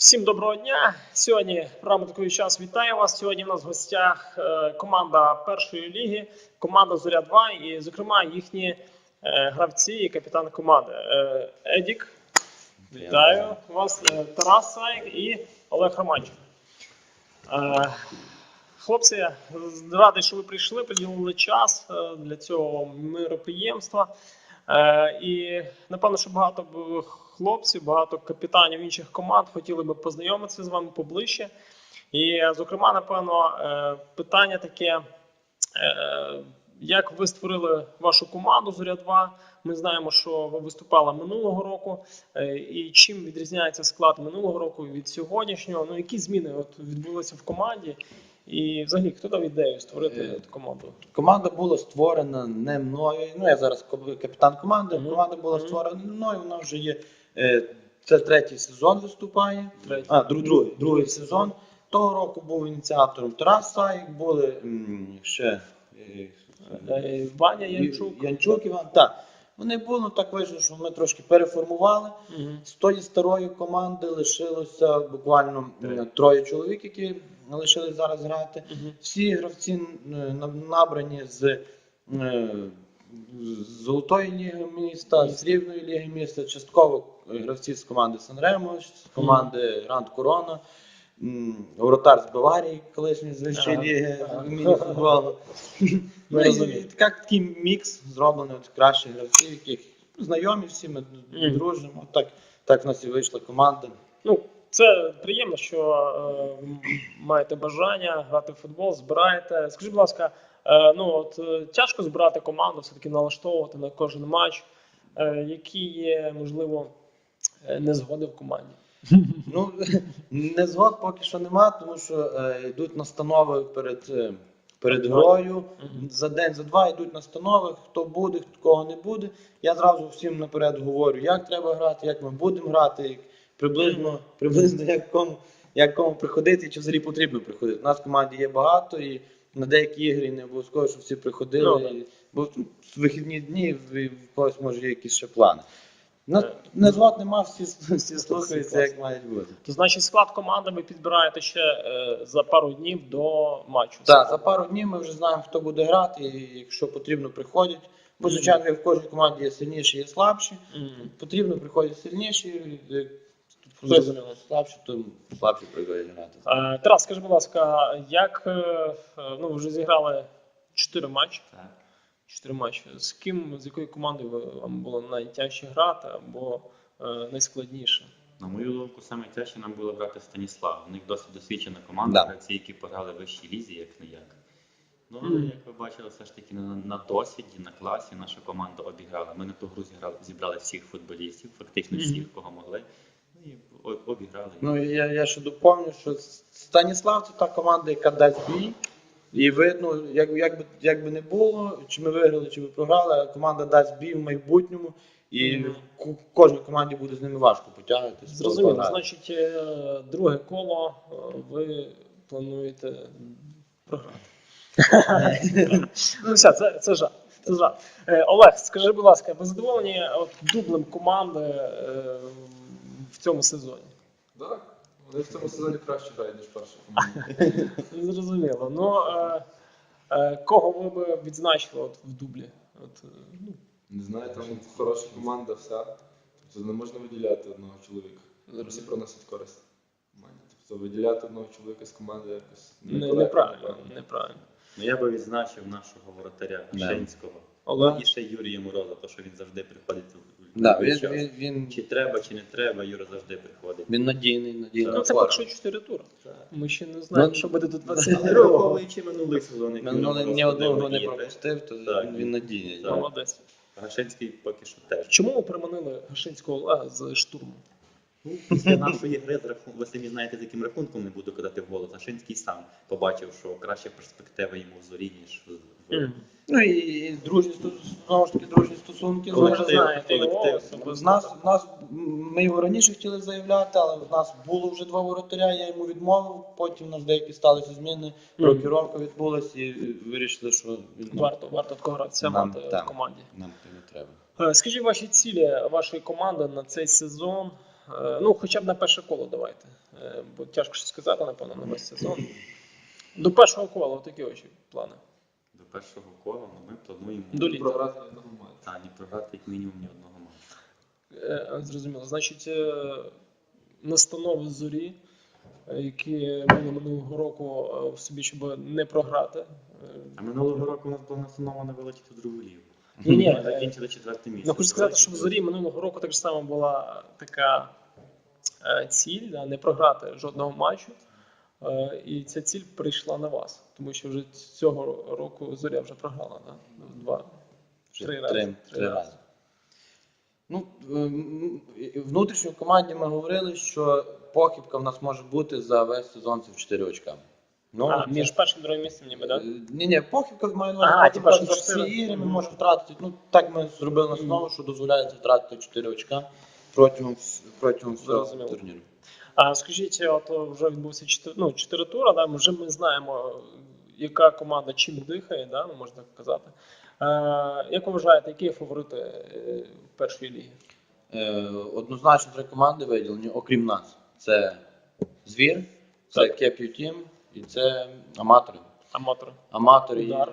Всім доброго дня. Сьогодні програма такий час вітає вас. Сьогодні в нас в гостях е, команда першої ліги, команда Зоря 2 і, зокрема, їхні е, гравці і капітан команди. Е, Едік, вітаю вас, Тарас Саєк і Олег Романчик. Е, Хлопці, радий, що ви прийшли, приділили час для цього мироприємства. І напевно, що багато хлопців, багато капітанів інших команд хотіли би познайомитися з вами поближче. І, е, зокрема, напевно, е, питання таке: е, як ви створили вашу команду Зоря 2? Ми знаємо, що ви виступали минулого року. І чим відрізняється склад минулого року від сьогоднішнього? Ну, які зміни от відбулися в команді? І взагалі, хто дав ідею створити Е, команду? Команда була створена не мною. Ну, я зараз капітан команди. Команда була створена не мною. Вона вже є. Е, Це третій сезон виступає. Третій. А, друг, другий, другий сезон. Того року був ініціатором Тарас Саїк, були м, ще е, Е, Ваня Янчук. Янчук Іван. Так. Вони були, ну, так вийшло, що ми трошки переформували. Мгм. З тої старої команди лишилося буквально м, троє чоловік, які лишились зараз грати. Мгм. Всі гравці е, набрані з, е, з Золотої ліги міста, з Рівної ліги міста, частково гравці з команди Санремо, з команди Гранд Корона, воротар з Баварії, колишньої з вищої ліги міні-футболу. Ну, і так, такий мікс зроблений от кращих гравців, яких знайомі всі, ми дружимо. Так, так в нас і вийшла команда. Ну, це приємно, що е, маєте бажання грати в футбол, збираєте. Скажіть, будь ласка, е, ну от е, тяжко збирати команду, все-таки налаштовувати на кожен матч. Е, які є, можливо, е, незгоди в команді? Ну, не згод поки що нема, тому що е, йдуть настанови перед, е, перед грою. За день, за два йдуть настанови, хто буде, хто кого не буде. Я зразу всім наперед говорю, як треба грати, як ми будемо грати, приблизно, приблизно як кому, як кому приходити, чи взагалі потрібно приходити. У нас в команді є багато і на деякі ігри не обов'язково, щоб всі приходили. Ну, і- бо в вихідні дні в когось може є якісь ще плани. На, Е, не нема, всі, всі слухаються, як мають бути. То значить, склад команди ви підбираєте ще е, за пару днів до матчу. Так, за пару днів ми вже знаємо, хто буде грати, і якщо потрібно, приходять. Бо, звичайно, в кожній команді є сильніші, є слабші. Потрібно приходять сильніші, Зрозуміло. слабші, то слабші приходять грати. Тарас, скажи, будь ласка, як е, е, ну, ви вже зіграли 4 матчі? Так. Чотири матчі. З ким, з якою командою вам було найтяжче грати або е, найскладніше? На мою думку, саме тяжче нам було грати Станіслав. У них досить досвідчена команда, Да. гравці, які пограли в вищій лізі, як не як. Ну, але, як ви бачили, все ж таки на, на досвіді, на класі наша команда обіграла. Ми на ту гру зіграли, зібрали всіх футболістів, фактично всіх, кого могли. І обіграли. Ну, я, я ще доповню, що Станіслав це та команда, яка дасть бій. І видно, як, як, би, як би не було, чи ми виграли, чи ми програли, команда дасть бій в майбутньому. І ку- кожній команді буде з ними важко потягнутися. Зрозуміло. Значить, е, друге коло е, ви плануєте програти. ну, все, це, це жарт. Це жарт. Е, Олег, скажи, будь ласка, ви задоволені от, дублем команди в цьому сезоні? Так, вони в цьому сезоні краще грають, ніж перша команда. Зрозуміло. Ну, е, е, кого ви б відзначили от, в дублі? От, е, ну, Не знаю, там хороша команда вся. Тобто не можна виділяти одного чоловіка. Всі приносять користь. Тобто виділяти одного чоловіка з команди якось не, неправильно, неправильно. Ну, я би відзначив нашого воротаря Да. Шенського. І ще Юрія Мороза, то що він завжди приходить в Да, він, час. він, він, Чи треба, чи не треба, Юра завжди приходить. він надійний, надійний. Ну, це опора. що 4 тури. Ми ще не знаємо, Ну, що буде тут Але 22 враховуючи минулий сезон, як Минулий Юра ні одного не пропустив, то Так. він, він надійний. Так. Молодець. Гашинський поки що теж. Чому ви приманили Гашинського Олега з штурму? Ну, Після нашої гри з рахунком, ви самі знаєте, з яким рахунком не буду кидати в голос. Гашинський сам побачив, що краща перспектива йому в зорі, ніж в Ну і, дружні знову ж таки дружні стосунки. Вже Колектив, знаєте колектив. особисто. З нас, в нас, ми його раніше хотіли заявляти, але в нас було вже два воротаря, я йому відмовив. Потім у нас деякі сталися зміни, рокіровка відбулася і вирішили, що він Варто, варто такого гравця мати в команді. нам не треба. Е, Скажіть ваші цілі вашої команди на цей сезон. Е, Ну, хоча б на перше коло давайте. Е, Бо тяжко щось сказати, напевно, на весь сезон. До першого кола, такі очі плани. До першого кола ну, ми плануємо До літа. Програти ні одного матчу. та, не програти як мінімум ні одного матчу. Е, Зрозуміло. Значить, е, настанови зорі, які були минулого року е, в собі, щоб не програти. А минулого року у нас була настановлена вилетіти в другу лігу. Ні, ні, Ми закінчили четверте місце. Ну, хочу сказати, що в зорі минулого року так само була така ціль не програти жодного матчу. І ця ціль прийшла на вас, тому що вже цього року зоря вже програла, да? Два. Три рази. Три, три рази. Ну, ем, внутрішньо в команді ми говорили, що похибка в нас може бути за весь сезон це в 4 очка. Ну, а, це- між першим другим місцем ніби, так? Ні, ні, похибка має на увазі, типа, що всі ігри ми можемо втратити. Ну, так ми зробили настанову, що дозволяється втратити 4 очка протягом, протягом всього турніру. А скажіть, от вже відбувся чотири, ну, чотири тури, да? вже ми знаємо, яка команда чим дихає, да? ну, можна так казати. Е, як ви вважаєте, які є фаворити е, першої ліги? Е, однозначно три команди виділені, окрім нас. Це Звір, це Так. Кеп'ю Тім і це аматори. Аматори. Аматори. Удар.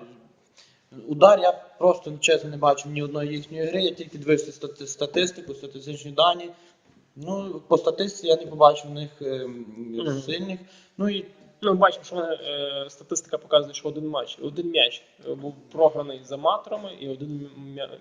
Удар я просто чесно не бачив ні одної їхньої гри, я тільки дивився стати- статистику, статистичні дані. Ну, по статистиці я не побачив в них ем, сильних. Ну і Ну, бачимо, що вони, е, статистика показує, що один матч, один м'яч е, був програний з аматорами і один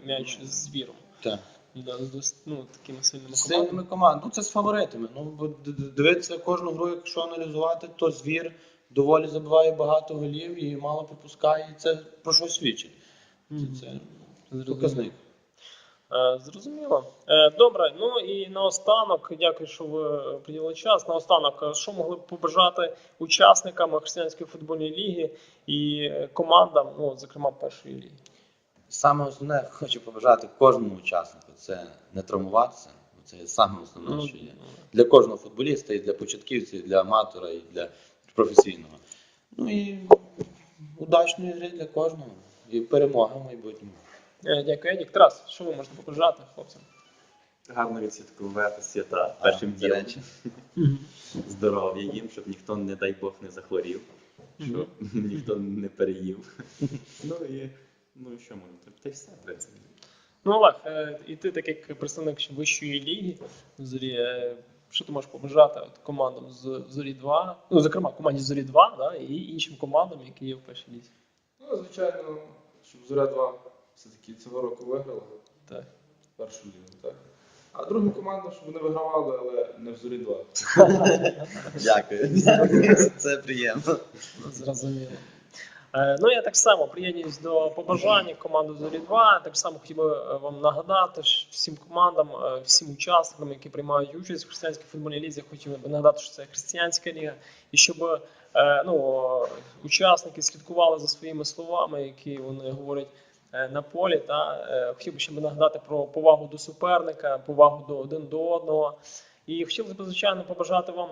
м'яч з звіром. так. Да, з дос- ну, такими сильними З командами. сильними командами. Ну, це з фаворитами. Ну, бо д- д- дивитися кожну гру, якщо аналізувати, то звір доволі забиває багато голів і мало пропускає. І це про що свідчить. Мгм. Це Зрозуміло. показник. Е, Зрозуміло. Е, Добре, ну і наостанок, дякую, що ви приділили час. Наостанок, е, що могли б побажати учасникам Християнської футбольної ліги і е, командам, ну, зокрема, першої ліги? Саме основне хочу побажати кожному учаснику це не травмуватися. Це саме основне, Ну, що є. Для кожного футболіста, і для початківців, і для аматора, і для професійного. Ну і удачної гри для кожного. І перемога в майбутньому. Е, Дякую, Едік. Тарас, що ви можете побажати хлопцям? Гарно відсвяткувати свята першим ділом. Здоров'я їм, щоб ніхто, не дай Бог, не захворів, щоб ніхто не переїв. Ну і ну і що можна? Та й все, в принципі. Ну, Олег, е, і ти, так як представник вищої ліги в зорі, е, що ти можеш побажати от командам з зорі 2, ну, зокрема, команді зорі 2, да, і іншим командам, які є в першій лізі. Ну, звичайно, щоб Зоря 2 все-таки цього року виграла Так. першу лігу, так. А другу команду, щоб вони вигравали, але не в Зорі 2. Дякую. Це приємно. Зрозуміло. Е, Ну, я так само приєднуюсь до побажань команди Зорі 2. Так само хотів би е, вам нагадати що всім командам, е, всім учасникам, які приймають участь в християнській футбольній лізі, хотів би нагадати, що це християнська ліга, і щоб ну, учасники слідкували за своїми словами, які вони говорять на полі. Та е, хотів би ще нагадати про повагу до суперника, повагу до один до одного. І хотів би, звичайно, побажати вам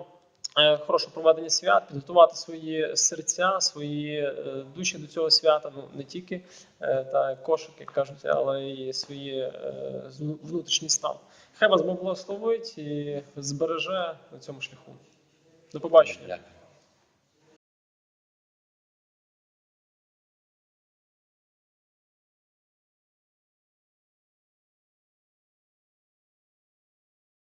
е, хороше проведення свят, підготувати свої серця, свої е, душі до цього свята, ну не тільки е, та кошик, як кажуть, але і свої е, внутрішній стан. Хай вас Бог благословить і збереже на цьому шляху. До побачення.